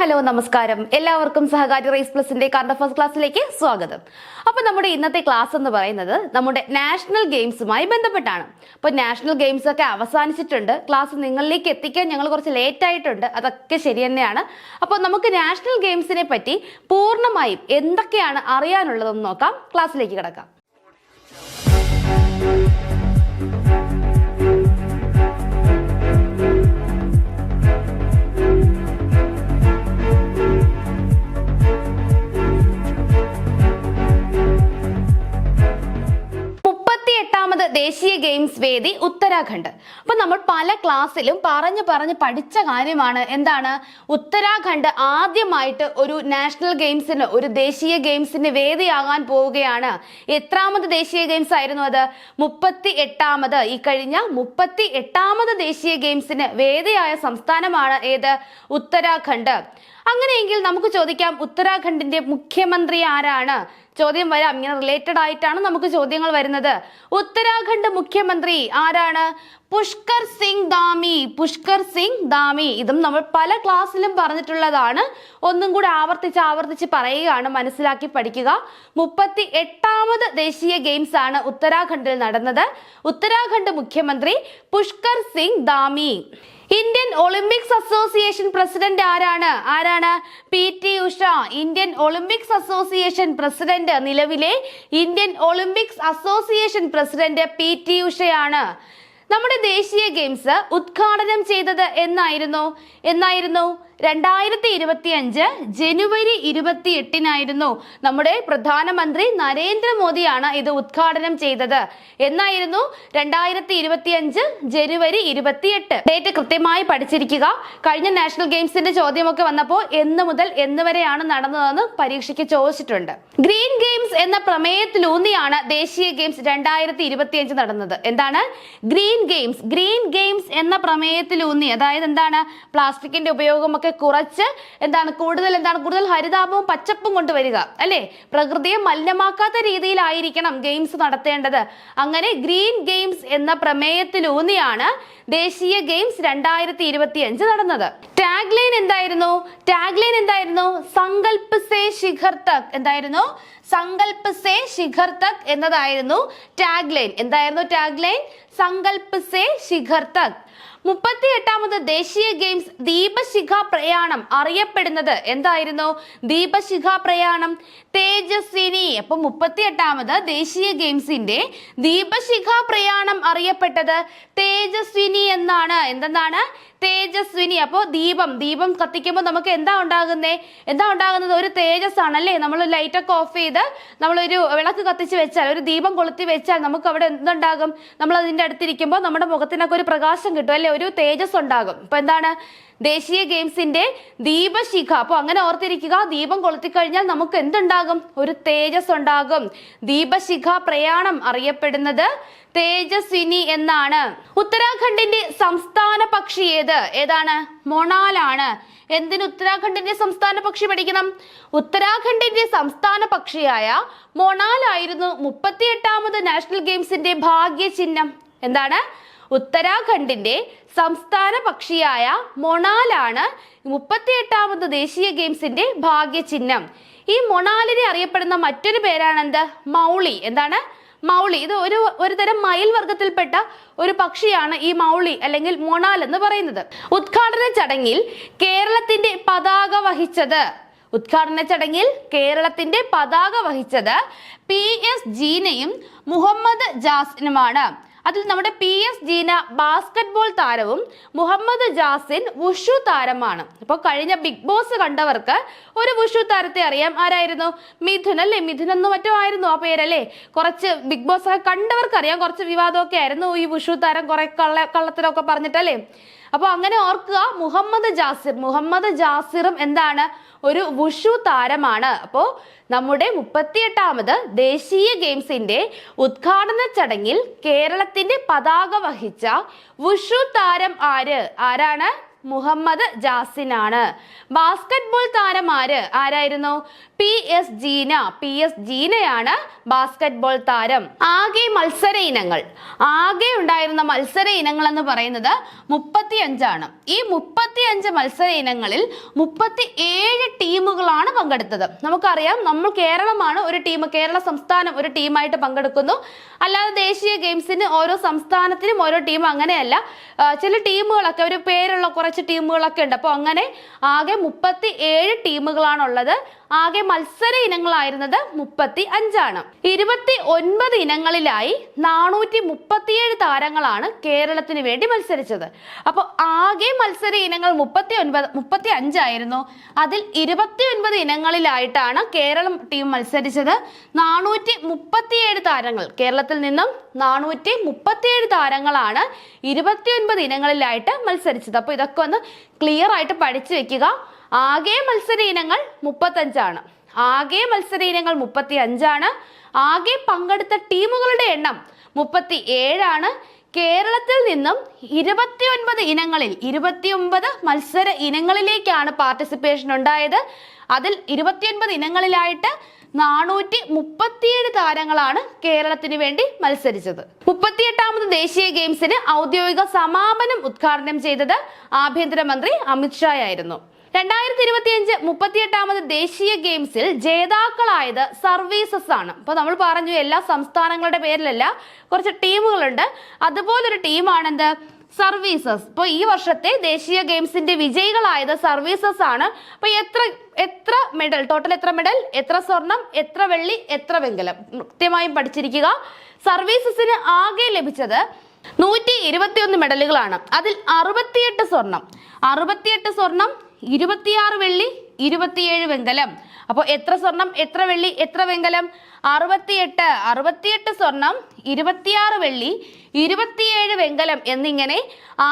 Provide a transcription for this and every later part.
Hello നമസ്കാരം. എല്ലാവർക്കും Sahakari rise പ്ലസിന്റെ കറണ്ട് ഫസ്റ്റ് ക്ലാസ്സിലേക്ക് സ്വാഗതം. അപ്പൊ നമ്മുടെ ഇന്നത്തെ ക്ലാസ് എന്ന് പറയുന്നത് നമ്മുടെ നാഷണൽ ഗെയിംസുമായി ബന്ധപ്പെട്ടാണ്. അപ്പൊ നാഷണൽ ഗെയിംസ് ഒക്കെ അവസാനിച്ചിട്ടുണ്ട്. ക്ലാസ് നിങ്ങളിലേക്ക് എത്തിക്കാൻ ഞങ്ങൾ കുറച്ച് ലേറ്റ് ആയിട്ടുണ്ട്. അതൊക്കെ ശരി തന്നെയാണ്. അപ്പോൾ നമുക്ക് നാഷണൽ ഗെയിംസിനെ പറ്റി പൂർണമായും എന്തൊക്കെയാണ് അറിയാനുള്ളതെന്ന് നോക്കാം. ക്ലാസ്സിലേക്ക് കിടക്കാം. എട്ടാമത് ദേശീയ ഗെയിംസ് വേദി ഉത്തരാഖണ്ഡ്. അപ്പൊ നമ്മൾ പല ക്ലാസ്സിലും പറഞ്ഞു പറഞ്ഞ് പഠിച്ച കാര്യമാണ് എന്താണ്? ഉത്തരാഖണ്ഡ് ആദ്യമായിട്ട് ഒരു നാഷണൽ ഗെയിംസിന് ഒരു ദേശീയ ഗെയിംസിന് വേദിയാകാൻ പോവുകയാണ്. എത്രാമത് ദേശീയ ഗെയിംസ് ആയിരുന്നു അത്? മുപ്പത്തി എട്ടാമത് ഈ കഴിഞ്ഞ മുപ്പത്തി എട്ടാമത് ദേശീയ ഗെയിംസിന് വേദിയായ സംസ്ഥാനമാണ് ഏത്? ഉത്തരാഖണ്ഡ്. അങ്ങനെയെങ്കിൽ നമുക്ക് ചോദിക്കാം ഉത്തരാഖണ്ഡിന്റെ മുഖ്യമന്ത്രി ആരാണ്? ചോദ്യം വരാം. ഇങ്ങനെ റിലേറ്റഡ് ആയിട്ടാണ് നമുക്ക് ചോദ്യങ്ങൾ വരുന്നത്. ഉത്തരാഖണ്ഡ് മുഖ്യമന്ത്രി ആരാണ്? പുഷ്കർ സിംഗ് ദാമി പുഷ്കർ സിംഗ് ദാമി ഇതും നമ്മൾ പല ക്ലാസ്സിലും പറഞ്ഞിട്ടുള്ളതാണ്. ഒന്നും കൂടി ആവർത്തിച്ച് ആവർത്തിച്ച് പറയുകയാണ് മനസ്സിലാക്കി പഠിക്കുക. മുപ്പത്തി എട്ടാമത് ദേശീയ ഗെയിംസ് ആണ് ഉത്തരാഖണ്ഡിൽ നടന്നത്. ഉത്തരാഖണ്ഡ് മുഖ്യമന്ത്രി Pushkar Singh Dhami Indian Olympics association president ആരാണ്? ആരാണ്? P T Usha Indian Olympics association president നിലവിലെ Indian Olympics association president P T ഉഷയാണ്. നമ്മുടെ ദേശീയ ഗെയിംസ് ഉദ്ഘാടനം ചെയ്തത് എന്നായിരുന്നു? എന്നായിരുന്നു? രണ്ടായിരത്തി ഇരുപത്തി അഞ്ച് ജനുവരി ഇരുപത്തി എട്ടിനായിരുന്നു നമ്മുടെ പ്രധാനമന്ത്രി നരേന്ദ്രമോദിയാണ് ഇത് ഉദ്ഘാടനം ചെയ്തത്. എന്നായിരുന്നു രണ്ടായിരത്തി ഇരുപത്തി അഞ്ച് ജനുവരി ഇരുപത്തിയെട്ട്. ഡേറ്റ് കൃത്യമായി പഠിച്ചിരിക്കുക. കഴിഞ്ഞ നാഷണൽ ഗെയിംസിന്റെ ചോദ്യമൊക്കെ വന്നപ്പോൾ എന്ന് മുതൽ എന്ന് വരെയാണ് നടന്നതെന്ന് പരീക്ഷയ്ക്ക് ചോദിച്ചിട്ടുണ്ട്. ഗ്രീൻ ഗെയിംസ് എന്ന പ്രമേയത്തിലൂന്നിയാണ് ദേശീയ ഗെയിംസ് രണ്ടായിരത്തി ഇരുപത്തി അഞ്ച് നടന്നത്. എന്താണ്? Green games. ഗ്രീൻ ഗെയിംസ് എന്ന പ്രമേയത്തിലൂന്നി. അതായത് എന്താണ്? പ്ലാസ്റ്റിക്കിന്റെ ഉപയോഗമൊക്കെ കുറച്ച് എന്താണ് കൂടുതൽ എന്താണ് കൂടുതൽ ഹരിതാപവും പച്ചപ്പും കൊണ്ടുവരിക അല്ലേ? പ്രകൃതിയെ മലിനമാക്കാത്ത രീതിയിലായിരിക്കണം ഗെയിംസ് നടത്തേണ്ടത്. അങ്ങനെ ഗ്രീൻ ഗെയിംസ് എന്ന പ്രമേയത്തിലൂന്നിയാണ് ദേശീയ ഗെയിംസ് രണ്ടായിരത്തി ഇരുപത്തി അഞ്ച് നടന്നത്. ടാഗ് ലൈൻ എന്തായിരുന്നു? ടാഗ് ലൈൻ എന്തായിരുന്നു? സങ്കൽപ് സേ ശിഖർ തക് എന്തായിരുന്നു? സങ്കൽപ് സേ ശിഖർ തക് എന്നതായിരുന്നു ടാഗ് ലൈൻ എന്തായിരുന്നു ടാഗ് ലൈൻ സങ്കൽപ് സേ ശിഖർ തക്. മുപ്പത്തി എട്ടാമത് ദേശീയ ഗെയിംസ് ദീപശിഖ പ്രയാണം അറിയപ്പെടുന്നത് എന്തായിരുന്നു? ദീപശിഖ പ്രയാണം തേജസ്വിനി. അപ്പൊ മുപ്പത്തി എട്ടാമത് ദേശീയ ഗെയിംസിന്റെ ദീപശിഖ പ്രയാണം അറിയപ്പെട്ടത് തേജസ്വിനി എന്നാണ്. എന്തെന്നാണ്? തേജസ്വിനി. അപ്പോൾ ദീപം ദീപം കത്തിക്കുമ്പോൾ നമുക്ക് എന്താ ഉണ്ടാകുന്നേ? എന്താ ഉണ്ടാകുന്നത്? ഒരു തേജസ് അല്ലേ നമ്മൾ ലൈറ്റൊക്കെ ഓഫ് ചെയ്ത് നമ്മളൊരു വിളക്ക് കത്തിച്ച് വെച്ചാൽ ഒരു ദീപം കൊളുത്തി വെച്ചാൽ നമുക്ക് അവിടെ എന്തുണ്ടാകും? നമ്മൾ അതിന്റെ അടുത്തിരിക്കുമ്പോൾ നമ്മുടെ മുഖത്തിനൊക്കെ ഒരു പ്രകാശം കിട്ടും അല്ലേ? ഒരു തേജസ് ഉണ്ടാകും. ഇപ്പൊ എന്താണ്? ദേശീയ ഗെയിംസിന്റെ ദീപശിഖ. അപ്പോൾ അങ്ങനെ ഓർത്തിരിക്കുക ദീപം കൊളുത്തിക്കഴിഞ്ഞാൽ നമുക്ക് എന്തുണ്ടാകും? ഒരു തേജസ് ഉണ്ടാകും. ദീപശിഖ പ്രയാണം അറിയപ്പെടുന്നത് തേജസ്വിനി എന്നാണ്. ഉത്തരാഖണ്ഡിന്റെ സംസ്ഥാന പക്ഷി ഏത്? ഏതാണ്? മൊണാലാണ് എന്തിന് ഉത്തരാഖണ്ഡിന്റെ സംസ്ഥാന പക്ഷി പഠിക്കണം? ഉത്തരാഖണ്ഡിന്റെ സംസ്ഥാന പക്ഷിയായ മൊണാലായിരുന്നു മുപ്പത്തിയെട്ടാമത് നാഷണൽ ഗെയിംസിന്റെ ഭാഗ്യ ചിഹ്നം എന്താണ്? ഉത്തരാഖണ്ഡിന്റെ സംസ്ഥാന പക്ഷിയായ മൊണാലാണ് മുപ്പത്തിയെട്ടാമത് ദേശീയ ഗെയിംസിന്റെ ഭാഗ്യചിഹ്നം. ഈ മൊണാലിനെ അറിയപ്പെടുന്ന മറ്റൊരു പേരാണ് എന്ത് മൗളി. എന്താണ്? മൗളി. ഇത് ഒരു ഒരു തരം മയിൽ വർഗത്തിൽപ്പെട്ട ഒരു പക്ഷിയാണ് ഈ മൗളി അല്ലെങ്കിൽ മൊണാൽ എന്ന് പറയുന്നത്. ഉദ്ഘാടന ചടങ്ങിൽ കേരളത്തിന്റെ പതാക വഹിച്ചത്. ഉദ്ഘാടന ചടങ്ങിൽ കേരളത്തിന്റെ പതാക വഹിച്ചത് പി എസ് ജീനയും മുഹമ്മദ് ജാസിനുമാണ് അതിൽ നമ്മുടെ പി എസ് ജീന ബാസ്കറ്റ്ബോൾ താരവും മുഹമ്മദ് ജാസിൻ വുഷു താരമാണ്. അപ്പോൾ കഴിഞ്ഞ ബിഗ് ബോസ് കണ്ടവർക്ക് ഒരു വുഷു താരത്തെ അറിയാം. ആരായിരുന്നു? മിഥുൻ അല്ലേ? മിഥുൻ എന്ന് മറ്റോ ആയിരുന്നു ആ പേരല്ലേ? കുറച്ച് ബിഗ് ബോസ് ഒക്കെ കണ്ടവർക്ക് അറിയാം. കുറച്ച് വിവാദമൊക്കെ ആയിരുന്നു. ഈ വുഷു താരം കുറെ കള്ള കള്ളത്തിലൊക്കെ പറഞ്ഞിട്ടല്ലേ? അപ്പോൾ അങ്ങനെ ഓർക്കുക മുഹമ്മദ് ജാസിർ മുഹമ്മദ് ജാസിറും എന്താണ്? ഒരു വുഷു താരമാണ്. അപ്പോൾ നമ്മുടെ മുപ്പത്തിയെട്ടാമത് ദേശീയ ഗെയിംസിന്റെ ഉദ്ഘാടന ചടങ്ങിൽ കേരളത്തിന്റെ പതാക വഹിച്ച വുഷു താരം ആര്? ആരാണ്? മുഹമ്മദ് ജാസിനാണ്. ബാസ്കറ്റ്ബോൾ താരം ആര്? ആരായിരുന്നു? P S Jeena P S ജീനയാണ് basketball താരം. ആകെ മത്സര ഇനങ്ങൾ. ആകെ ഉണ്ടായിരുന്ന മത്സര ഇനങ്ങൾ എന്ന് പറയുന്നത് മുപ്പത്തി അഞ്ചാണ് ഈ മുപ്പത്തി അഞ്ച് മത്സര ഇനങ്ങളിൽ മുപ്പത്തി ഏഴ് ടീമുകളാണ് പങ്കെടുത്തത്. നമുക്കറിയാം നമ്മൾ കേരളമാണ് ഒരു ടീം കേരള സംസ്ഥാനം ഒരു ടീമായിട്ട് പങ്കെടുക്കുന്നു. അല്ലാതെ ദേശീയ ഗെയിംസിന് ഓരോ സംസ്ഥാനത്തിനും ഓരോ ടീം അങ്ങനെയല്ല. ചില ടീമുകളൊക്കെ ഒരു പേരുള്ള കുറച്ച് ടീമുകളൊക്കെ ഉണ്ട്. അപ്പോൾ അങ്ങനെ ആകെ മുപ്പത്തി ഏഴ് ടീമുകളാണുള്ളത്. ആകെ മത്സര ഇനങ്ങളായിരുന്നത് മുപ്പത്തി അഞ്ചാണ് ഇരുപത്തി ഒൻപത് ഇനങ്ങളിലായി നാനൂറ്റി മുപ്പത്തിയേഴ് താരങ്ങളാണ് കേരളത്തിന് വേണ്ടി മത്സരിച്ചത്. അപ്പോൾ ആകെ മത്സര ഇനങ്ങൾ മുപ്പത്തി ഒൻപത് മുപ്പത്തി അഞ്ചായിരുന്നു അതിൽ ഇരുപത്തി ഒൻപത് ഇനങ്ങളിലായിട്ടാണ് കേരളം ടീം മത്സരിച്ചത്. നാനൂറ്റി മുപ്പത്തിയേഴ് താരങ്ങൾ കേരളത്തിൽ നിന്നും നാനൂറ്റി മുപ്പത്തിയേഴ് താരങ്ങളാണ് ഇരുപത്തിയൊൻപത് ഇനങ്ങളിലായിട്ട് മത്സരിച്ചത്. അപ്പോൾ ഇതൊക്കെ ഒന്ന് ക്ലിയർ ആയിട്ട് പഠിച്ചു വെക്കുക. ആകെ മത്സര ഇനങ്ങൾ മുപ്പത്തഞ്ചാണ്. ആകെ മത്സര ഇനങ്ങൾ മുപ്പത്തി അഞ്ചാണ് ആകെ പങ്കെടുത്ത ടീമുകളുടെ എണ്ണം മുപ്പത്തി ഏഴാണ് കേരളത്തിൽ നിന്നും ഇരുപത്തിയൊൻപത് ഇനങ്ങളിൽ ഇരുപത്തിയൊമ്പത് മത്സര ഇനങ്ങളിലേക്കാണ് പാർട്ടിസിപ്പേഷൻ ഉണ്ടായത്. അതിൽ ഇരുപത്തിയൊൻപത് ഇനങ്ങളിലായിട്ട് നാനൂറ്റി മുപ്പത്തിയേഴ് താരങ്ങളാണ് കേരളത്തിന് വേണ്ടി മത്സരിച്ചത്. മുപ്പത്തിയെട്ടാമത് ദേശീയ ഗെയിംസിന് ഔദ്യോഗിക സമാപനം ഉദ്ഘാടനം ചെയ്തത് ആഭ്യന്തരമന്ത്രി അമിത്ഷാ ആയിരുന്നു. രണ്ടായിരത്തി ഇരുപത്തിയഞ്ച് മുപ്പത്തിയെട്ടാമത് ദേശീയ ഗെയിംസിൽ ജേതാക്കളായത് സർവീസസ് ആണ് അപ്പോൾ നമ്മൾ പറഞ്ഞു എല്ലാ സംസ്ഥാനങ്ങളുടെ പേരിലല്ല കുറച്ച് ടീമുകളുണ്ട്. അതുപോലൊരു ടീമാണെന്ത്? സർവീസസ്. ഇപ്പോൾ ഈ വർഷത്തെ ദേശീയ ഗെയിംസിന്റെ വിജയികളായത് സർവീസസ് ആണ് അപ്പൊ എത്ര എത്ര മെഡൽ? ടോട്ടൽ എത്ര മെഡൽ? എത്ര സ്വർണം? എത്ര വെള്ളി? എത്ര വെങ്കലം? കൃത്യമായും പഠിച്ചിരിക്കുക. സർവീസസിന് ആകെ ലഭിച്ചത് നൂറ്റി ഇരുപത്തിയൊന്ന് മെഡലുകളാണ്. അതിൽ അറുപത്തിയെട്ട് സ്വർണം. അറുപത്തിയെട്ട് സ്വർണം ഇരുപത്തിയാറ് വെള്ളി ഇരുപത്തിയേഴ് വെങ്കലം. അപ്പോൾ എത്ര സ്വർണം എത്ര വെള്ളി എത്ര വെങ്കലം? അറുപത്തിയെട്ട് അറുപത്തിയെട്ട് സ്വർണം ഇരുപത്തിയാറ് വെള്ളി ഇരുപത്തിയേഴ് വെങ്കലം എന്നിങ്ങനെ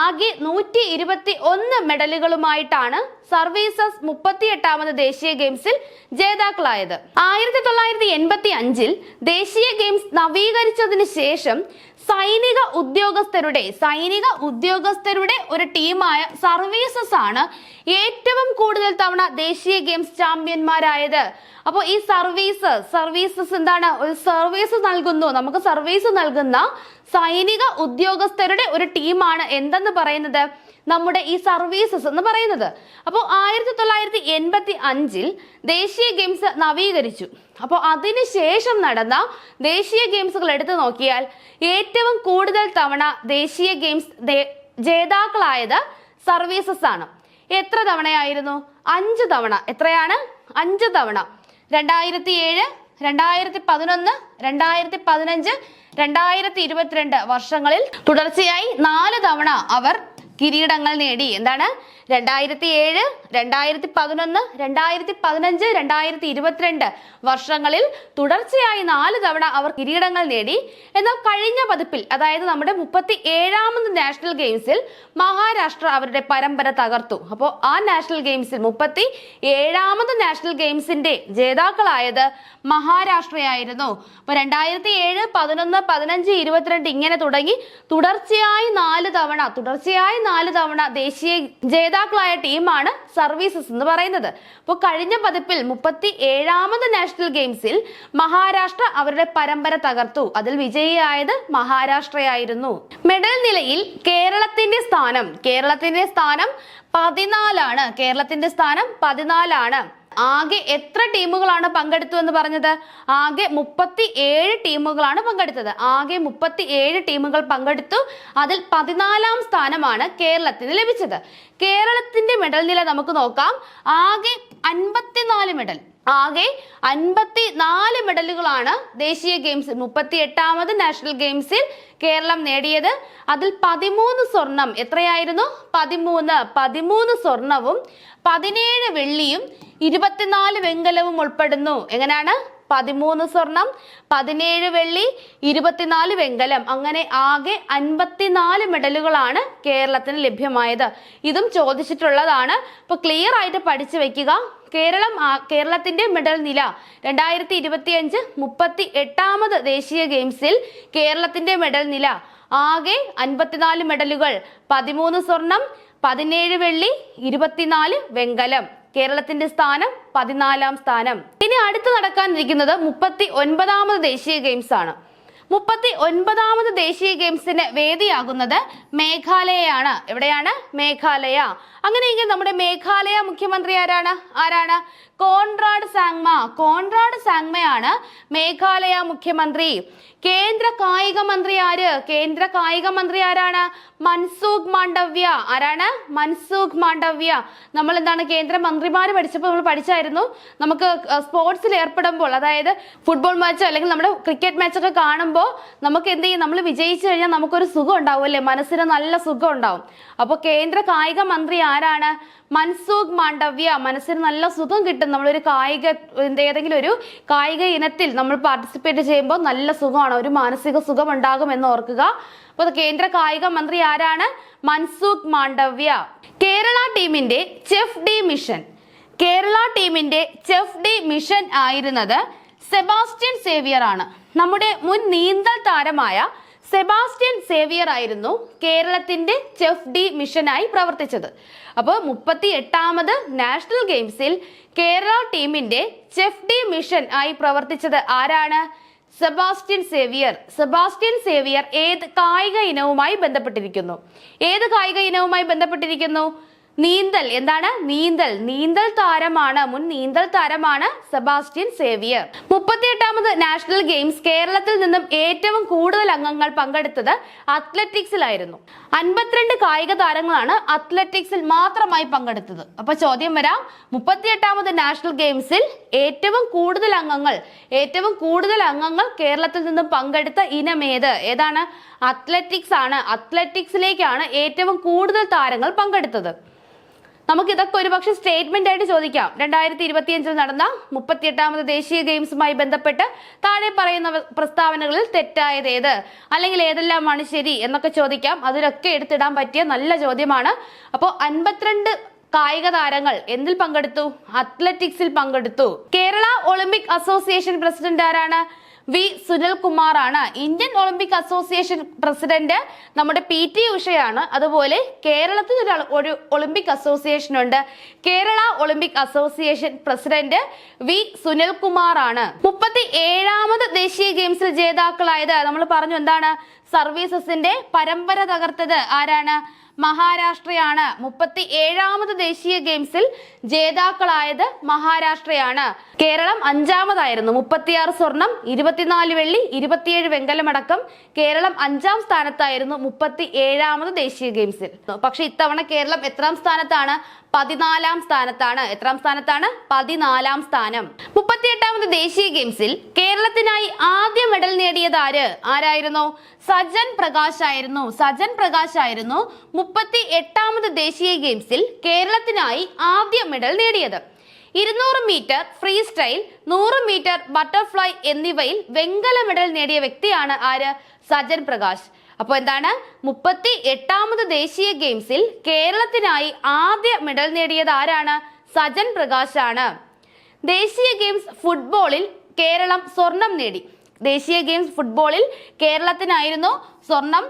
ആകെ നൂറ്റി ഇരുപത്തി ഒന്ന് മെഡലുകളുമായിട്ടാണ് സർവീസസ് മുപ്പത്തിയെട്ടാമത് ദേശീയ ഗെയിംസിൽ ജേതാക്കളായത്. ആയിരത്തി തൊള്ളായിരത്തി എൺപത്തി അഞ്ചിൽ ദേശീയ ഗെയിംസ് നവീകരിച്ചതിന് ശേഷം സൈനിക ഉദ്യോഗസ്ഥരുടെ സൈനിക ഉദ്യോഗസ്ഥരുടെ ഒരു ടീമായ സർവീസസ് ആണ് ഏറ്റവും കൂടുതൽ തവണ ദേശീയ ഗെയിംസ് ചാമ്പ്യന്മാരായത്. അപ്പോൾ ഈ സർവീസ് സർവീസസ് എന്താണ്? ഒരു സർവീസ് നൽകുന്നു. നമുക്ക് സർവീസ് നൽകുന്ന സൈനിക ഉദ്യോഗസ്ഥരുടെ ഒരു ടീമാണ് എന്തെന്ന് പറയുന്നത്? നമ്മുടെ ഈ സർവീസസ് എന്ന് പറയുന്നത്. അപ്പോൾ ആയിരത്തി തൊള്ളായിരത്തി എൺപത്തി അഞ്ചിൽ ദേശീയ ഗെയിംസ് നവീകരിച്ചു. അപ്പോൾ അതിനുശേഷം നടന്ന ദേശീയ ഗെയിംസുകൾ എടുത്തു നോക്കിയാൽ ഏറ്റവും കൂടുതൽ തവണ ദേശീയ ഗെയിംസ് ജേതാക്കളായത് സർവീസസ് ആണ്. എത്ര തവണയായിരുന്നു? അഞ്ച് തവണ. എത്രയാണ്? അഞ്ച് തവണ. രണ്ടായിരത്തി ഏഴ് രണ്ടായിരത്തി പതിനൊന്ന് രണ്ടായിരത്തി പതിനഞ്ച് രണ്ടായിരത്തി ഇരുപത്തിരണ്ട് വർഷങ്ങളിൽ തുടർച്ചയായി നാല് തവണ അവർ കിരീടങ്ങൾ നേടി. എന്താണ്? രണ്ടായിരത്തി ഏഴ് രണ്ടായിരത്തി പതിനൊന്ന് രണ്ടായിരത്തി പതിനഞ്ച് രണ്ടായിരത്തി ഇരുപത്തിരണ്ട് വർഷങ്ങളിൽ തുടർച്ചയായി നാല് തവണ അവർ കിരീടങ്ങൾ നേടി. എന്നാൽ കഴിഞ്ഞ പതിപ്പിൽ അതായത് നമ്മുടെ മുപ്പത്തി ഏഴാമത് നാഷണൽ ഗെയിംസിൽ മഹാരാഷ്ട്ര അവരുടെ പരമ്പര തകർത്തു. അപ്പോൾ ആ നാഷണൽ ഗെയിംസിൽ മുപ്പത്തി ഏഴാമത് നാഷണൽ ഗെയിംസിന്റെ ജേതാക്കളായത് മഹാരാഷ്ട്രയായിരുന്നു. അപ്പൊ രണ്ടായിരത്തി ഏഴ് പതിനൊന്ന് പതിനഞ്ച് ഇരുപത്തിരണ്ട് ഇങ്ങനെ തുടങ്ങി. തുടർച്ചയായി നാല് തവണ തുടർച്ചയായി നാല് തവണ ദേശീയ ജേതാക്കളായ ടീമാണ് സർവീസസ് എന്ന് പറയുന്നത്. അപ്പോൾ കഴിഞ്ഞ പതിപ്പിൽ മുപ്പത്തി ഏഴാമത് നാഷണൽ ഗെയിംസിൽ മഹാരാഷ്ട്ര അവരുടെ പരമ്പര തകർത്തു. അതിൽ വിജയിയായത് മഹാരാഷ്ട്രയായിരുന്നു. മെഡൽ നിലയിൽ കേരളത്തിന്റെ സ്ഥാനം കേരളത്തിന്റെ സ്ഥാനം പതിനാലാണ് കേരളത്തിന്റെ സ്ഥാനം പതിനാലാണ്. ആകെ എത്ര ടീമുകളാണ് പങ്കെടുത്തു എന്ന് പറഞ്ഞത്? ആകെ മുപ്പത്തി ഏഴ് ടീമുകളാണ് പങ്കെടുത്തത്. ആകെ മുപ്പത്തി ഏഴ് ടീമുകൾ പങ്കെടുത്തു. അതിൽ പതിനാലാം സ്ഥാനമാണ് കേരളത്തിന് ലഭിച്ചത്. കേരളത്തിന്റെ മെഡൽ നില നമുക്ക് നോക്കാം. ആകെ അൻപത്തിനാല് മെഡൽ. ആകെ അൻപത്തി നാല് മെഡലുകളാണ് ദേശീയ ഗെയിംസിൽ മുപ്പത്തി എട്ടാമത് നാഷണൽ ഗെയിംസിൽ കേരളം നേടിയത്. അതിൽ പതിമൂന്ന് സ്വർണം എത്രയായിരുന്നു? പതിമൂന്ന് പതിമൂന്ന് സ്വർണവും പതിനേഴ് വെള്ളിയും ഇരുപത്തിനാല് വെങ്കലവും ഉൾപ്പെടുന്നു. എങ്ങനെയാണ്? പതിമൂന്ന് സ്വർണം പതിനേഴ് വെള്ളി ഇരുപത്തിനാല് വെങ്കലം. അങ്ങനെ ആകെ അൻപത്തിനാല് മെഡലുകളാണ് കേരളത്തിന് ലഭ്യമായത്. ഇതും ചോദിച്ചിട്ടുള്ളതാണ്. ഇപ്പൊ ക്ലിയർ ആയിട്ട് പഠിച്ചു വെക്കുക. കേരളം കേരളത്തിന്റെ മെഡൽ നില രണ്ടായിരത്തി ഇരുപത്തി അഞ്ച് മുപ്പത്തി എട്ടാമത് ദേശീയ ഗെയിംസിൽ കേരളത്തിന്റെ മെഡൽ നില. ആകെ അൻപത്തിനാല് മെഡലുകൾ പതിമൂന്ന് സ്വർണം പതിനേഴ് വെള്ളി ഇരുപത്തിനാല് വെങ്കലം. കേരളത്തിന്റെ സ്ഥാനം പതിനാലാം സ്ഥാനം. ഇനി അടുത്ത് നടക്കാനിരിക്കുന്നത് മുപ്പത്തി ഒൻപതാമത് ദേശീയ ഗെയിംസ് ആണ്. മുപ്പത്തി ഒൻപതാമത് ദേശീയ ഗെയിംസിന് വേദിയാകുന്നത് മേഘാലയയാണ്. എവിടെയാണ്? മേഘാലയ. അങ്ങനെയെങ്കിൽ നമ്മുടെ മേഘാലയ മുഖ്യമന്ത്രി ആരാണ്? ആരാണ്? കോൺറാഡ് സാങ്മ. കോൺറാഡ് സാങ്മയാണ് മേഘാലയ മുഖ്യമന്ത്രി. കേന്ദ്ര കായിക മന്ത്രി ആര്? കേന്ദ്ര കായിക മന്ത്രി ആരാണ്? മൻസൂഖ് മാണ്ഡവ്യ. ആരാണ്? മൻസൂഖ് മാണ്ഡവ്യ. നമ്മൾ എന്താണ് കേന്ദ്ര മന്ത്രിമാർ പഠിച്ചപ്പോൾ നമ്മൾ പഠിച്ചായിരുന്നു. നമുക്ക് സ്പോർട്സിൽ ഏർപ്പെടുമ്പോൾ അതായത് ഫുട്ബോൾ മാച്ച് അല്ലെങ്കിൽ നമ്മുടെ ക്രിക്കറ്റ് മാച്ച് ഒക്കെ കാണുമ്പോൾ നമുക്ക് എന്ത് ചെയ്യും? നമ്മൾ വിജയിച്ചു കഴിഞ്ഞാൽ നമുക്കൊരു സുഖം ഉണ്ടാവും അല്ലേ? മനസ്സിന് നല്ല സുഖം ഉണ്ടാവും. അപ്പോൾ കേന്ദ്ര കായിക മന്ത്രി ആരാണ്? മൻസൂഖ് മാണ്ഡവ്യ. മനസ്സിന് നല്ല സുഖം കിട്ടും. നമ്മളൊരു കായിക എന്തേതെങ്കിലും ഒരു കായിക ഇനത്തിൽ നമ്മൾ പാർട്ടിസിപ്പേറ്റ് ചെയ്യുമ്പോൾ നല്ല സുഖമാണ്. ഒരു മാനസിക സുഖം ഉണ്ടാകും എന്ന് ഓർക്കുക. അപ്പോൾ കേന്ദ്ര കായിക മന്ത്രി ആരാണ്? മൻസൂഖ് മാണ്ഡവ്യ. കേരള ടീമിന്റെ ചെഫ് ഡി മിഷൻ. കേരള ടീമിന്റെ ചെഫ് ഡി മിഷൻ ആയിരുന്നത് സെബാസ്റ്റ്യൻ സേവിയർ ആണ്. നമ്മുടെ മുൻ നീന്തൽ താരമായ സെബാസ്റ്റ്യൻ സേവിയർ ആയിരുന്നു കേരളത്തിന്റെ ചെഫ് ഡി മിഷനായി പ്രവർത്തിച്ചത്. അപ്പോൾ മുപ്പത്തി എട്ടാമത് നാഷണൽ ഗെയിംസിൽ കേരള ടീമിന്റെ ചെഫ് ഡി മിഷൻ ആയി പ്രവർത്തിച്ചത് ആരാണ്? Sebastian Xavier. സെബാസ്റ്റ്യൻ സേവിയർ ഏത് കായിക ഇനവുമായി ബന്ധപ്പെട്ടിരിക്കുന്നു? ഏത് കായിക ഇനവുമായി ബന്ധപ്പെട്ടിരിക്കുന്നു? നീന്തൽ. എന്താണ്? നീന്തൽ. നീന്തൽ താരമാണ്. മുൻ നീന്തൽ താരമാണ് സെബാസ്റ്റ്യൻ സേവിയർ. മുപ്പത്തിയെട്ടാമത് നാഷണൽ ഗെയിംസ് കേരളത്തിൽ നിന്നും ഏറ്റവും കൂടുതൽ അംഗങ്ങൾ പങ്കെടുത്തത് അത്ലറ്റിക്സിലായിരുന്നു. അൻപത്തിരണ്ട് കായിക താരങ്ങളാണ് അത്ലറ്റിക്സിൽ മാത്രമായി പങ്കെടുത്തത്. അപ്പൊ ചോദ്യം വരാം. മുപ്പത്തിയെട്ടാമത് നാഷണൽ ഗെയിംസിൽ ഏറ്റവും കൂടുതൽ അംഗങ്ങൾ ഏറ്റവും കൂടുതൽ അംഗങ്ങൾ കേരളത്തിൽ നിന്നും പങ്കെടുത്ത ഇനം ഏത്? ഏതാണ്? അത്ലറ്റിക്സ് ആണ്. അത്ലറ്റിക്സിലേക്കാണ് ഏറ്റവും കൂടുതൽ താരങ്ങൾ പങ്കെടുത്തത്. നമുക്ക് ഇതൊക്കെ ഒരുപക്ഷെ സ്റ്റേറ്റ്മെന്റ് ആയിട്ട് ചോദിക്കാം. രണ്ടായിരത്തി ഇരുപത്തിയഞ്ചിൽ നടന്ന മുപ്പത്തിയെട്ടാമത് ദേശീയ ഗെയിംസുമായി ബന്ധപ്പെട്ട് താഴെ പറയുന്ന പ്രസ്താവനകളിൽ തെറ്റായത് ഏത്? അല്ലെങ്കിൽ ഏതെല്ലാമാണ് ശരി എന്നൊക്കെ ചോദിക്കാം. അതിലൊക്കെ എടുത്തിടാൻ പറ്റിയ നല്ല ചോദ്യമാണ്. അപ്പോൾ അൻപത്തിരണ്ട് കായിക താരങ്ങൾ എന്തിൽ പങ്കെടുത്തു? അത്ലറ്റിക്സിൽ പങ്കെടുത്തു. കേരള ഒളിമ്പിക് അസോസിയേഷൻ പ്രസിഡന്റ് ആരാണ്? വി സുനിൽ കുമാർ ആണ് ഇന്ത്യൻ ഒളിമ്പിക് അസോസിയേഷൻ പ്രസിഡന്റ് നമ്മുടെ പി ടി ഉഷയാണ്. അതുപോലെ കേരളത്തിൽ ഒരു ഒളിമ്പിക് അസോസിയേഷൻ ഉണ്ട്. Kerala Olympic association president V Sunil Kumar ആണ് മുപ്പത്തി ഏഴാമത് ദേശീയ ഗെയിംസിൽ ജേതാക്കളായത് നമ്മൾ പറഞ്ഞു എന്താണ്? സർവീസസിന്റെ പരമ്പര തകർത്തത് ആരാണ്? മഹാരാഷ്ട്രയാണ്. മുപ്പത്തി ഏഴാമത് ദേശീയ ഗെയിംസിൽ ജേതാക്കളായത് മഹാരാഷ്ട്രയാണ്. കേരളം അഞ്ചാമതായിരുന്നു. മുപ്പത്തിയാറ് സ്വർണം ഇരുപത്തിനാല് വെള്ളി ഇരുപത്തിയേഴ് വെങ്കലമടക്കം കേരളം അഞ്ചാം സ്ഥാനത്തായിരുന്നു മുപ്പത്തി ഏഴാമത് ദേശീയ ഗെയിംസിൽ. പക്ഷെ ഇത്തവണ കേരളം എത്രാം സ്ഥാനത്താണ്? പതിനാലാം സ്ഥാനത്താണ്. എത്രാം സ്ഥാനത്താണ്? പതിനാലാം സ്ഥാനം. മുപ്പത്തിയെട്ടാമത് ദേശീയ ഗെയിംസിൽ കേരളത്തിനായി ആദ്യ മെഡൽ നേടിയത് ആര്? ആരായിരുന്നു? സജൻ പ്രകാശ് ആയിരുന്നു. സജൻ പ്രകാശ് ആയിരുന്നു മുപ്പത്തി എട്ടാമത് ദേശീയ ഗെയിംസിൽ കേരളത്തിനായി ആദ്യ മെഡൽ നേടിയത്. ഇരുന്നൂറ് മീറ്റർ ഫ്രീ സ്റ്റൈൽ നൂറ് മീറ്റർ ബട്ടർഫ്ലൈ എന്നിവയിൽ വെങ്കല മെഡൽ നേടിയ വ്യക്തിയാണ് ആര്? സജൻ പ്രകാശ്. അപ്പോൾ എന്താണ്? മുപ്പത്തി എട്ടാമത് ദേശീയ ഗെയിംസിൽ കേരളത്തിനായി ആദ്യ മെഡൽ നേടിയത് ആരാണ്? സജൻ പ്രകാശാണ്. ദേശീയ ഗെയിംസ് ഫുട്ബോളിൽ കേരളം സ്വർണം നേടി. ദേശീയ ഗെയിംസ് ഫുട്ബോളിൽ കേരളത്തിനായിരുന്നു സ്വർണം.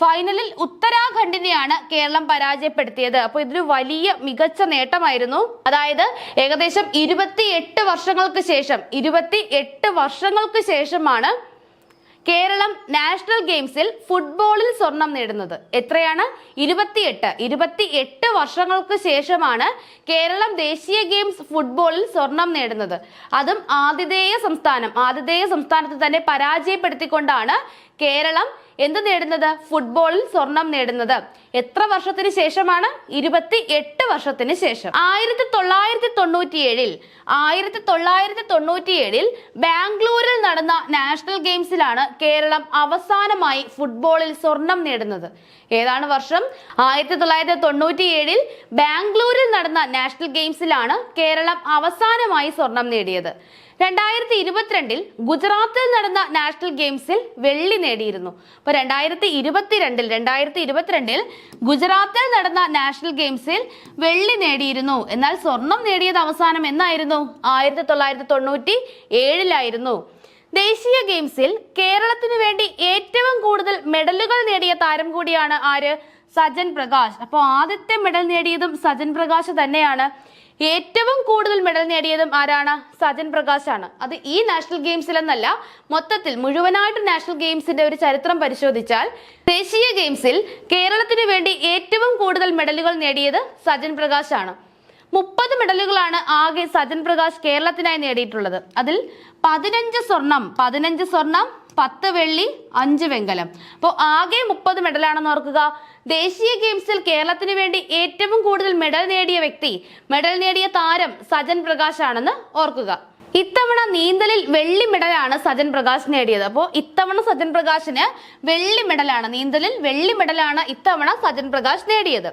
ഫൈനലിൽ ഉത്തരാഖണ്ഡിനെയാണ് കേരളം പരാജയപ്പെടുത്തിയത്. അപ്പോൾ ഇതൊരു വലിയ മികച്ച നേട്ടമായിരുന്നു. അതായത് ഏകദേശം ഇരുപത്തി എട്ട് വർഷങ്ങൾക്ക് ശേഷം ഇരുപത്തി വർഷങ്ങൾക്ക് ശേഷമാണ് കേരളം നാഷണൽ ഗെയിംസിൽ ഫുട്ബോളിൽ സ്വർണം നേടുന്നത്. എത്രയാണ്? ഇരുപത്തിയെട്ട്. ഇരുപത്തി എട്ട് വർഷങ്ങൾക്ക് ശേഷമാണ് കേരളം ദേശീയ ഗെയിംസ് ഫുട്ബോളിൽ സ്വർണം നേടുന്നത്. അതും ആതിഥേയ സംസ്ഥാനം ആതിഥേയ സംസ്ഥാനത്ത് തന്നെ പരാജയപ്പെടുത്തിക്കൊണ്ടാണ് കേരളം എന്ത് നേടുന്നത്? ഫുട്ബോളിൽ സ്വർണം നേടുന്നത്. എത്ര വർഷത്തിന് ശേഷമാണ്? ഇരുപത്തി എട്ട് വർഷത്തിന് ശേഷം. ആയിരത്തി തൊള്ളായിരത്തി തൊണ്ണൂറ്റിയേഴിൽ ആയിരത്തി തൊള്ളായിരത്തി തൊണ്ണൂറ്റിയേഴിൽ ബാംഗ്ലൂരിൽ നടന്ന നാഷണൽ ഗെയിംസിലാണ് കേരളം അവസാനമായി ഫുട്ബോളിൽ സ്വർണം നേടുന്നത്. ഏതാണ് വർഷം? ആയിരത്തി തൊള്ളായിരത്തി തൊണ്ണൂറ്റിയേഴിൽ ബാംഗ്ലൂരിൽ നടന്ന നാഷണൽ ഗെയിംസിലാണ് കേരളം അവസാനമായി സ്വർണം നേടിയത്. രണ്ടായിരത്തി ഇരുപത്തിരണ്ടിൽ ഗുജറാത്തിൽ നടന്ന നാഷണൽ ഗെയിംസിൽ വെള്ളി നേടിയിരുന്നു. അപ്പൊ രണ്ടായിരത്തി ഇരുപത്തിരണ്ടിൽ രണ്ടായിരത്തി ഇരുപത്തിരണ്ടിൽ ഗുജറാത്തിൽ നടന്ന നാഷണൽ ഗെയിംസിൽ വെള്ളി നേടിയിരുന്നു. എന്നാൽ സ്വർണം നേടിയത് അവസാനം എന്നായിരുന്നു? ആയിരത്തി തൊള്ളായിരത്തി തൊണ്ണൂറ്റി ഏഴിലായിരുന്നു ദേശീയ ഗെയിംസിൽ കേരളത്തിന് വേണ്ടി ഏറ്റവും കൂടുതൽ മെഡലുകൾ നേടിയ താരം കൂടിയാണ് ആര്? സജൻ പ്രകാശ്. അപ്പോൾ ആദ്യത്തെ മെഡൽ നേടിയതും സജൻ പ്രകാശ് തന്നെയാണ്. ഏറ്റവും കൂടുതൽ മെഡൽ നേടിയതും ആരാണ്? സജൻ പ്രകാശാണ്. അത് ഈ നാഷണൽ ഗെയിംസിലെന്നല്ല മൊത്തത്തിൽ മുഴുവനായിട്ട് നാഷണൽ ഗെയിംസിന്റെ ഒരു ചരിത്രം പരിശോധിച്ചാൽ ദേശീയ ഗെയിംസിൽ കേരളത്തിന് വേണ്ടി ഏറ്റവും കൂടുതൽ മെഡലുകൾ നേടിയത് സജൻ പ്രകാശാണ്. മുപ്പത് മെഡലുകളാണ് ആകെ സജൻ പ്രകാശ് കേരളത്തിനായി നേടിയിട്ടുള്ളത്. അതിൽ പതിനഞ്ച് സ്വർണം പതിനഞ്ച് സ്വർണം പത്ത് വെള്ളി അഞ്ച് വെങ്കലം. അപ്പോൾ ആകെ മുപ്പത് മെഡലാണെന്ന് ഓർക്കുക. ദേശീയ ഗെയിംസിൽ കേരളത്തിന് വേണ്ടി ഏറ്റവും കൂടുതൽ മെഡൽ നേടിയ വ്യക്തി മെഡൽ നേടിയ താരം സജൻ പ്രകാശ് ആണെന്ന് ഓർക്കുക. ഇത്തവണ നീന്തലിൽ വെള്ളി മെഡലാണ് സജൻ പ്രകാശ് നേടിയത്. അപ്പോൾ ഇത്തവണ സജൻ പ്രകാശിന് വെള്ളി മെഡലാണ് നീന്തലിൽ വെള്ളി മെഡലാണ് ഇത്തവണ സജൻ പ്രകാശ് നേടിയത്.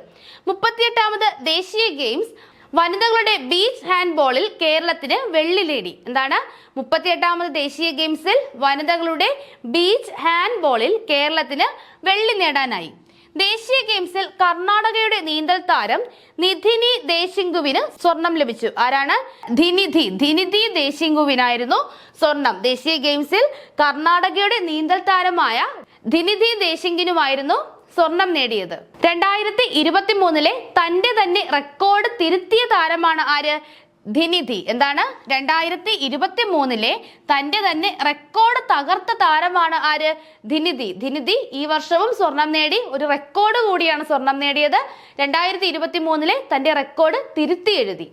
മുപ്പത്തിയെട്ടാമത് ദേശീയ ഗെയിംസ് വനിതകളുടെ ബീച്ച് ഹാൻഡ്ബോളിൽ കേരളത്തിന് വെള്ളി നേടി. എന്താണ്? മുപ്പത്തിയെട്ടാമത് ദേശീയ ഗെയിംസിൽ വനിതകളുടെ ബീച്ച് ഹാൻഡ്ബോളിൽ കേരളത്തിന് വെള്ളി നേടാനായി. ദേശീയ ഗെയിംസിൽ കർണാടകയുടെ നീന്തൽ താരം നിധിനി ദേശിംഗുവിന് സ്വർണം ലഭിച്ചു. ആരാണ്? ധിനിധി. ധിനിധി ദേശിംഗുവിനായിരുന്നു സ്വർണം. ദേശീയ ഗെയിംസിൽ കർണാടകയുടെ നീന്തൽ താരമായ ധിനിധി ദേശിംഗിനുമായിരുന്നു സ്വർണം നേടിയത്. രണ്ടായിരത്തി ഇരുപത്തി മൂന്നിലെ തന്റെ തന്നെ റെക്കോർഡ് തിരുത്തിയ താരമാണ് ആര്? ധിനിധി. എന്താണ്? രണ്ടായിരത്തി ഇരുപത്തി മൂന്നിലെ തന്റെ തന്നെ റെക്കോർഡ് തകർത്ത താരമാണ് ആര്? ധിനിധി. ധിനിധി ഈ വർഷവും സ്വർണം നേടി. ഒരു റെക്കോർഡ് കൂടിയാണ് സ്വർണം നേടിയത്. രണ്ടായിരത്തി ഇരുപത്തി മൂന്നിലെ തന്റെ റെക്കോർഡ് തിരുത്തി എഴുതി.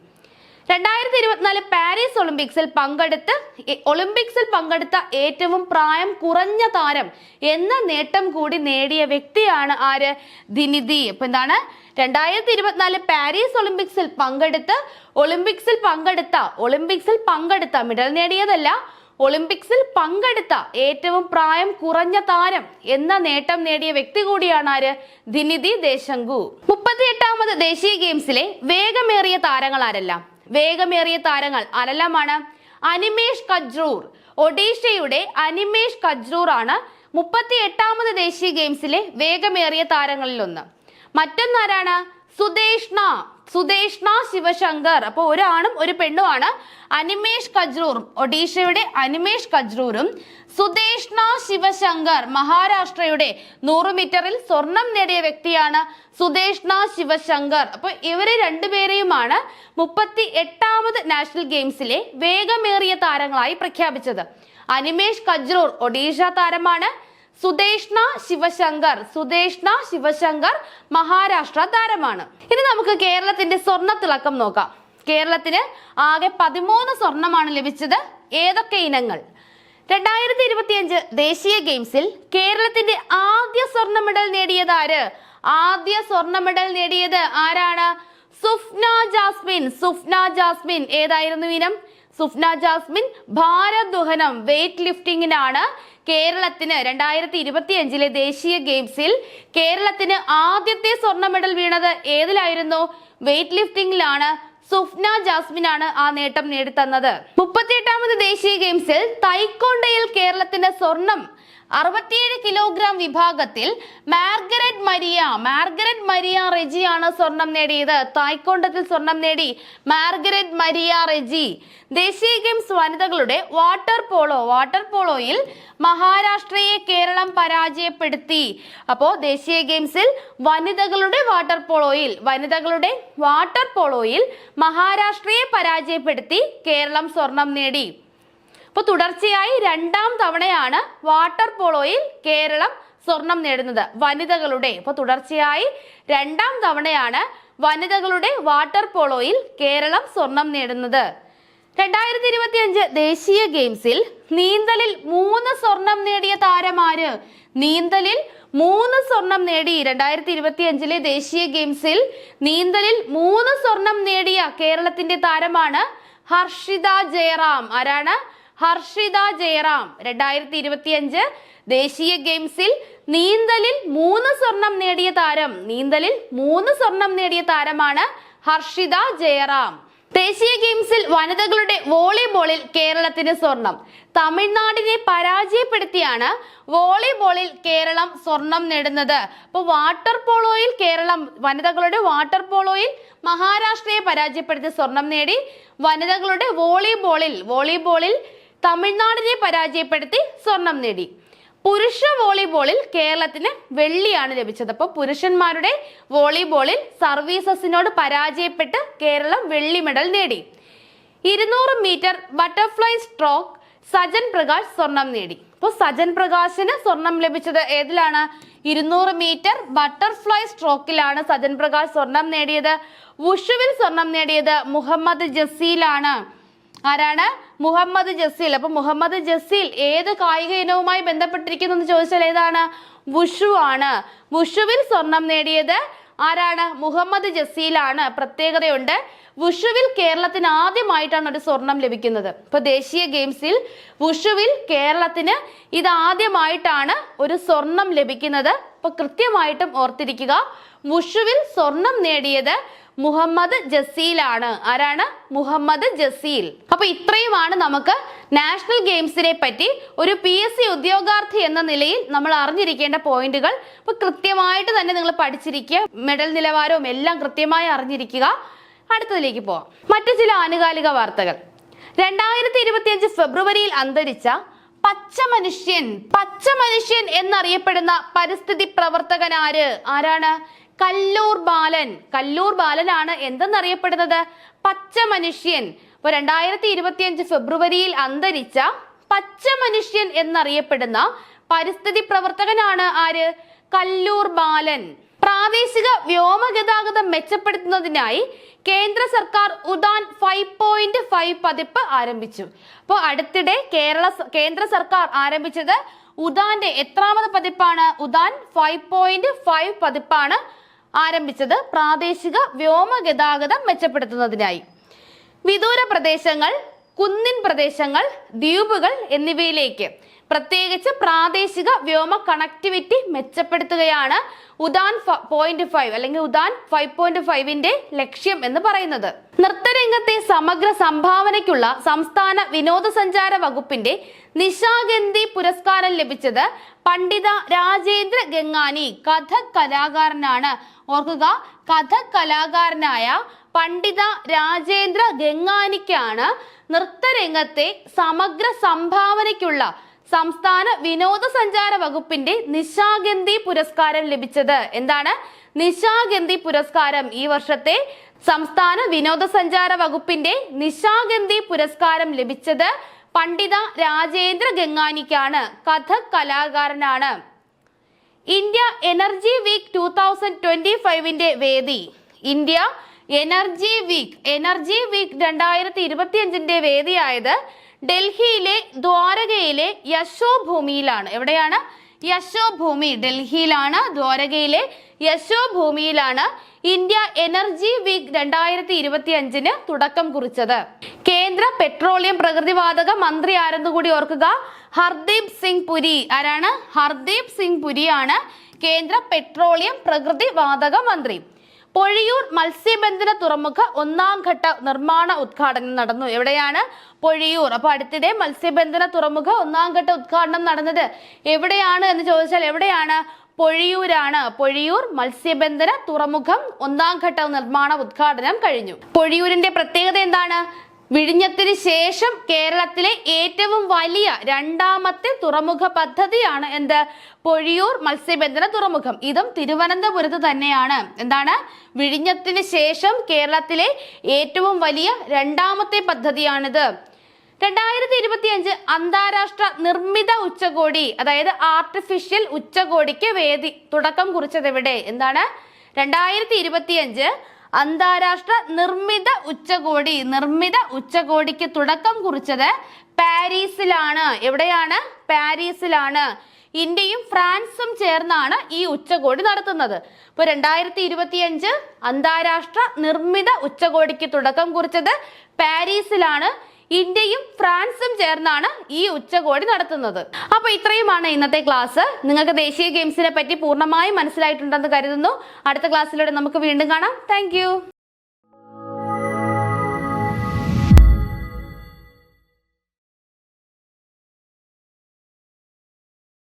രണ്ടായിരത്തി ഇരുപത്തിനാല് പാരീസ് ഒളിമ്പിക്സിൽ പങ്കെടുത്ത് ഒളിമ്പിക്സിൽ പങ്കെടുത്ത ഏറ്റവും പ്രായം കുറഞ്ഞ താരം എന്ന നേട്ടം കൂടി നേടിയ വ്യക്തിയാണ് ആര്? ദിനിധി അപ്പൊ എന്താണ്? രണ്ടായിരത്തി ഇരുപത്തിനാല് പാരീസ് ഒളിമ്പിക്സിൽ പങ്കെടുത്ത് ഒളിമ്പിക്സിൽ പങ്കെടുത്ത ഒളിമ്പിക്സിൽ പങ്കെടുത്ത മെഡൽ നേടിയതല്ല ഒളിമ്പിക്സിൽ പങ്കെടുത്ത ഏറ്റവും പ്രായം കുറഞ്ഞ താരം എന്ന നേട്ടം നേടിയ വ്യക്തി കൂടിയാണ് ആര്? ദിനിധി ദേശങ്കു. മുപ്പത്തിയെട്ടാമത് ദേശീയ ഗെയിംസിലെ വേഗമേറിയ താരങ്ങൾ ആരെല്ലാം വേഗമേറിയ താരങ്ങൾ ആരെല്ലാമാണ്? അനിമേഷ് കജ്രൂർ. ഒഡീഷയുടെ അനിമേഷ് കജ്രൂർ ആണ് മുപ്പത്തി എട്ടാമത് ദേശീയ ഗെയിംസിലെ വേഗമേറിയ താരങ്ങളിലൊന്ന്. മറ്റൊന്നാരാണ്? സുദേഷ്ണ സുദേഷ്ണ ശിവശങ്കർ. അപ്പോൾ ഒരാണും ഒരു പെണ്ണുമാണ്. അനിമേഷ് കജ്രൂർ ഒഡീഷയുടെ അനിമേഷ് കജ്രൂരും സുദേഷ്ണ ശിവശങ്കർ മഹാരാഷ്ട്രയുടെ നൂറ് മീറ്ററിൽ സ്വർണം നേടിയ വ്യക്തിയാണ് സുദേഷ്ണ ശിവശങ്കർ. അപ്പോൾ ഇവർ രണ്ടുപേരെയുമാണ് മുപ്പത്തി എട്ടാമത് നാഷണൽ ഗെയിംസിലെ വേഗമേറിയ താരങ്ങളായി പ്രഖ്യാപിച്ചത്. അനിമേഷ് കജ്രൂർ ഒഡീഷ താരമാണ്. സുദേഷ്ണ ശിവശങ്കർ സുദേഷ്ണ ശിവശങ്കർ മഹാരാഷ്ട്ര താരമാണ്. ഇനി നമുക്ക് കേരളത്തിന്റെ സ്വർണ തിളക്കം നോക്കാം. കേരളത്തിന് ആകെ പതിമൂന്ന് സ്വർണമാണ് ലഭിച്ചത്. ഏതൊക്കെ ഇനങ്ങൾ? രണ്ടായിരത്തി ഇരുപത്തിയഞ്ച് ദേശീയ ഗെയിംസിൽ കേരളത്തിന്റെ ആദ്യ സ്വർണ മെഡൽ നേടിയത് ആര്? ആദ്യ സ്വർണ മെഡൽ നേടിയത് ആരാണ്? സുഫ്ന ജാസ്മിൻ. സുഫ്ന ജാസ്മിൻ. ഏതായിരുന്നു ഇനം? സുഫ്ന ജാസ്മിൻ ഭാരദുഹനം വെയ്റ്റ് ലിഫ്റ്റിംഗിനാണ് കേരളത്തിന് രണ്ടായിരത്തി ഇരുപത്തി അഞ്ചിലെ ദേശീയ ഗെയിംസിൽ കേരളത്തിന് ആദ്യത്തെ സ്വർണ മെഡൽ വീണത് ഏതിലായിരുന്നു? വെയ്റ്റ് ലിഫ്റ്റിംഗിലാണ് സുഫ്ന ജാസ്മിൻ ആണ് ആ നേട്ടം നേടിത്തന്നത്. മുപ്പത്തിയെട്ടാമത് ദേശീയ ഗെയിംസിൽ തൈക്കോണ്ടയിൽ കേരളത്തിന് സ്വർണം അറുപത്തിയേഴ് കിലോഗ്രാം വിഭാഗത്തിൽ മാർഗരറ്റ് മരിയ മാർഗരറ്റ് മരിയ റെജിയാണ് സ്വർണം നേടിയത്. തായ്ക്കൊണ്ടത്തിൽ സ്വർണം നേടി മാർഗരറ്റ് മരിയ റെജി. ദേശീയ ഗെയിംസ് വനിതകളുടെ വാട്ടർ പോളോ വാട്ടർ പോളോയിൽ മഹാരാഷ്ട്രയെ കേരളം പരാജയപ്പെടുത്തി. അപ്പോൾ ദേശീയ ഗെയിംസിൽ വനിതകളുടെ വാട്ടർ പോളോയിൽ വനിതകളുടെ വാട്ടർ പോളോയിൽ മഹാരാഷ്ട്രയെ പരാജയപ്പെടുത്തി കേരളം സ്വർണം നേടി. അപ്പോൾ തുടർച്ചയായി രണ്ടാം തവണയാണ് വാട്ടർ പോളോയിൽ കേരളം സ്വർണം നേടുന്നത്. വനിതകളുടെ ഇപ്പോൾ തുടർച്ചയായി രണ്ടാം തവണയാണ് വനിതകളുടെ വാട്ടർ പോളോയിൽ കേരളം സ്വർണം നേടുന്നത്. രണ്ടായിരത്തി ഇരുപത്തി അഞ്ച് ദേശീയ ഗെയിംസിൽ നീന്തലിൽ മൂന്ന് സ്വർണം നേടിയ താരമാര് നീന്തലിൽ മൂന്ന് സ്വർണം നേടി രണ്ടായിരത്തി ഇരുപത്തി അഞ്ചിലെ ദേശീയ ഗെയിംസിൽ നീന്തലിൽ മൂന്ന് സ്വർണം നേടിയ കേരളത്തിന്റെ താരമാണ് ഹർഷിത ജയറാം. ആരാണ്? ഹർഷിത ജയറാം രണ്ടായിരത്തി ഇരുപത്തി അഞ്ച് ദേശീയ ഗെയിംസിൽ നീന്തലിൽ മൂന്ന് സ്വർണം നേടിയ താരം നീന്തലിൽ മൂന്ന് സ്വർണം നേടിയ താരമാണ് ഹർഷിത ജയറാം. ദേശീയ ഗെയിംസിൽ വനിതകളുടെ വോളിബോളിൽ കേരളത്തിന് സ്വർണം. തമിഴ്നാടിനെ പരാജയപ്പെടുത്തിയാണ് വോളിബോളിൽ കേരളം സ്വർണം നേടുന്നത്. അപ്പോൾ വാട്ടർ പോളോയിൽ കേരളം വനിതകളുടെ വാട്ടർ പോളോയിൽ മഹാരാഷ്ട്രയെ പരാജയപ്പെടുത്തി സ്വർണം നേടി. വനിതകളുടെ വോളിബോളിൽ വോളിബോളിൽ തമിഴ്നാടിനെ പരാജയപ്പെടുത്തി സ്വർണം നേടി. പുരുഷ വോളിബോളിൽ കേരളത്തിന് വെള്ളിയാണ് ലഭിച്ചത്. അപ്പോൾ പുരുഷന്മാരുടെ വോളിബോളിൽ സർവീസസിനോട് പരാജയപ്പെട്ട് കേരളം വെള്ളി മെഡൽ നേടി. ഇരുന്നൂറ് metre butterfly stroke Sajan Prakash സ്വർണം നേടി. അപ്പോൾ സജൻ പ്രകാശിന് സ്വർണം ലഭിച്ചത് ഏതിലാണ്? ഇരുന്നൂറ് മീറ്റർ ബട്ടർഫ്ലൈ സ്ട്രോക്കിലാണ് സജൻ പ്രകാശ് സ്വർണം നേടിയത്. വുഷുവിൽ സ്വർണം നേടിയത് മുഹമ്മദ് ജസീലാണ്. ആരാണ്? മുഹമ്മദ് ജസീൽ. അപ്പൊ മുഹമ്മദ് ജസീൽ ഏത് കായിക ഇനവുമായി ബന്ധപ്പെട്ടിരിക്കുന്നു എന്ന് ചോദിച്ചാൽ ഏതാണ്? വുഷു ആണ്. വുഷുവിൽ സ്വർണം നേടിയത് ആരാണ്? മുഹമ്മദ് ജസീലാണ്. പ്രത്യേകതയുണ്ട്. വുഷുവിൽ കേരളത്തിന് ആദ്യമായിട്ടാണ് ഒരു സ്വർണം ലഭിക്കുന്നത്. ഇപ്പൊ ദേശീയ ഗെയിംസിൽ വുഷുവിൽ കേരളത്തിന് ഇത് ആദ്യമായിട്ടാണ് ഒരു സ്വർണം ലഭിക്കുന്നത്. ഇപ്പൊ കൃത്യമായിട്ടും ഓർത്തിരിക്കുക. വുഷുവിൽ സ്വർണം നേടിയത് മുഹമ്മദ് ജസീലാണ്. ആരാണ്? മുഹമ്മദ് ജസീൽ. അപ്പൊ ഇത്രയുമാണ് നമുക്ക് നാഷണൽ ഗെയിംസിനെ പറ്റി ഒരു പി എസ് സി ഉദ്യോഗാർത്ഥി എന്ന നിലയിൽ നമ്മൾ അറിഞ്ഞിരിക്കേണ്ട പോയിന്റുകൾ. അപ്പൊ കൃത്യമായിട്ട് തന്നെ നിങ്ങൾ പഠിച്ചിരിക്കുക. മെഡൽ നിലവാരവും എല്ലാം കൃത്യമായി അറിഞ്ഞിരിക്കുക. അടുത്തതിലേക്ക് പോവാം. മറ്റു ചില ആനുകാലിക വാർത്തകൾ. രണ്ടായിരത്തി ഇരുപത്തിയഞ്ച് ഫെബ്രുവരിയിൽ അന്തരിച്ച പച്ച മനുഷ്യൻ പച്ച മനുഷ്യൻ എന്നറിയപ്പെടുന്ന പരിസ്ഥിതി പ്രവർത്തകൻ ആര്? ആരാണ്? കല്ലൂർ ബാലൻ. കല്ലൂർ ബാലനാണ് എന്തെന്നറിയപ്പെടുന്നത്? പച്ച മനുഷ്യൻ ഇപ്പൊ രണ്ടായിരത്തി ഇരുപത്തിയഞ്ച് ഫെബ്രുവരിയിൽ അന്തരിച്ച പച്ച മനുഷ്യൻ എന്നറിയപ്പെടുന്ന പരിസ്ഥിതി പ്രവർത്തകനാണ് ആര്? കല്ലൂർ ബാലൻ. പ്രാദേശിക വ്യോമഗതാഗതം മെച്ചപ്പെടുത്തുന്നതിനായി കേന്ദ്ര സർക്കാർ ഉദാൻ ഫൈവ് പോയിന്റ് ഫൈവ് പതിപ്പ് ആരംഭിച്ചു. അപ്പോൾ അടുത്തിടെ കേരള കേന്ദ്ര സർക്കാർ ആരംഭിച്ചത് ഉദാന്റെ എത്രാമത് പതിപ്പാണ്? ഉദാൻ ഫൈവ് പോയിന്റ് ഫൈവ് പതിപ്പാണ് ആരംഭിച്ചത് പ്രാദേശിക വ്യോമ ഗതാഗതം മെച്ചപ്പെടുത്തുന്നതിനായി. വിദൂര പ്രദേശങ്ങൾ കുന്നിൻ പ്രദേശങ്ങൾ ദ്വീപുകൾ എന്നിവയിലേക്ക്. പ്രത്യേകിച്ച് പ്രാദേശിക വ്യോമ കണക്ടിവിറ്റി മെച്ചപ്പെടുത്തുകയാണ് ഉദാൻ പോയിന്റ് ഫൈവ് അല്ലെങ്കിൽ ഉദാൻ ഫൈവ് പോയിന്റ് ഫൈവിന്റെ ലക്ഷ്യം എന്ന് പറയുന്നത്. നൃത്തരംഗത്തെ സമഗ്ര സംഭാവനയ്ക്കുള്ള സംസ്ഥാന വിനോദസഞ്ചാര വകുപ്പിന്റെ നിശാഗന്ധി പുരസ്കാരം ലഭിച്ചത് പണ്ഡിത രാജേന്ദ്ര ഗംഗാനി കഥക് കലാകാരനാണ്. ഓർക്കുക കഥക് കലാകാരനായ പണ്ഡിത രാജേന്ദ്ര ഗംഗാനിക്കാണ് നൃത്തരംഗത്തെ സമഗ്ര സംഭാവനയ്ക്കുള്ള സംസ്ഥാന വിനോദസഞ്ചാര വകുപ്പിന്റെ നിശാഗന്ധി പുരസ്കാരം ലഭിച്ചത്. എന്താണ്? നിശാഗന്ധി പുരസ്കാരം. ഈ വർഷത്തെ സംസ്ഥാന വിനോദസഞ്ചാര വകുപ്പിന്റെ നിശാഗന്ധി പുരസ്കാരം ലഭിച്ചത് പണ്ഡിത രാജേന്ദ്ര ഗംഗാനിക്കാണ്. കഥക് കലാകാരനാണ്. India energy week two thousand twenty ഫൈവിന്റെ വേദി. India energy week energy week രണ്ടായിരത്തി ഇരുപത്തിയഞ്ചിന്റെ വേദിയായത് ഡൽഹിയിലെ ദ്വാരകയിലെ യശോഭൂമിയിലാണ്. എവിടെയാണ്? യശോഭൂമി. ഡൽഹിയിലാണ് ദ്വാരകയിലെ യശോഭൂമിയിലാണ് ഇന്ത്യ എനർജി വീക്ക് രണ്ടായിരത്തി ഇരുപത്തി അഞ്ചിന് തുടക്കം കുറിച്ചത്. കേന്ദ്ര പെട്രോളിയം പ്രകൃതിവാതക മന്ത്രി ആരെന്ന് കൂടി ഓർക്കുക? ഹർദീപ് സിംഗ് പുരി. ആരാണ്? ഹർദീപ് സിംഗ് പുരിയാണ് കേന്ദ്ര പെട്രോളിയം പ്രകൃതിവാതക മന്ത്രി. പൊഴിയൂർ മത്സ്യബന്ധന തുറമുഖ ഒന്നാം ഘട്ട നിർമ്മാണ ഉദ്ഘാടനം നടന്നു. എവിടെയാണ് പൊഴിയൂർ? അപ്പൊ അടുത്തിടെ മത്സ്യബന്ധന തുറമുഖ ഒന്നാം ഘട്ട ഉദ്ഘാടനം നടന്നത് എവിടെയാണ് എന്ന് ചോദിച്ചാൽ എവിടെയാണ്? പൊഴിയൂരാണ്. പൊഴിയൂർ മത്സ്യബന്ധന തുറമുഖം ഒന്നാം ഘട്ട നിർമ്മാണ ഉദ്ഘാടനം കഴിഞ്ഞു. പൊഴിയൂരിന്റെ പ്രത്യേകത എന്താണ്? വിഴിഞ്ഞത്തിന് ശേഷം കേരളത്തിലെ ഏറ്റവും വലിയ രണ്ടാമത്തെ തുറമുഖ പദ്ധതിയാണ് എന്ത്? പൊഴിയൂർ മത്സ്യബന്ധന തുറമുഖം. ഇതും തിരുവനന്തപുരത്ത് തന്നെയാണ്. എന്താണ്? വിഴിഞ്ഞത്തിന് ശേഷം കേരളത്തിലെ ഏറ്റവും വലിയ രണ്ടാമത്തെ പദ്ധതിയാണിത്. രണ്ടായിരത്തി ഇരുപത്തി അഞ്ച് അന്താരാഷ്ട്ര നിർമ്മിത ഉച്ചകോടി അതായത് ആർട്ടിഫിഷ്യൽ ഉച്ചകോടിക്ക് വേദി തുടക്കം കുറിച്ചത് എവിടെ എന്താണ്? രണ്ടായിരത്തി ഇരുപത്തി അഞ്ച് അന്താരാഷ്ട്ര നിർമ്മിത ഉച്ചകോടി നിർമ്മിത ഉച്ചകോടിക്ക് തുടക്കം കുറിച്ചത് പാരീസിലാണ്. എവിടെയാണ്? പാരീസിലാണ്. ഇന്ത്യയും ഫ്രാൻസും ചേർന്നാണ് ഈ ഉച്ചകോടി നടത്തുന്നത്. ഇപ്പോൾ രണ്ടായിരത്തി ഇരുപത്തിയഞ്ച് അന്താരാഷ്ട്ര നിർമ്മിത ഉച്ചകോടിക്ക് തുടക്കം കുറിച്ചത് പാരീസിലാണ്. ഇന്ത്യയും ഫ്രാൻസും ചേർന്നാണ് ഈ ഉച്ചകോടി നടത്തുന്നത്. അപ്പൊ ഇത്രയുമാണ് ഇന്നത്തെ ക്ലാസ്. നിങ്ങൾക്ക് ദേശീയ ഗെയിംസിനെ പറ്റി പൂർണമായും മനസ്സിലായിട്ടുണ്ടെന്ന് കരുതുന്നു. അടുത്ത ക്ലാസ്സിലൂടെ നമുക്ക് വീണ്ടും കാണാം. താങ്ക്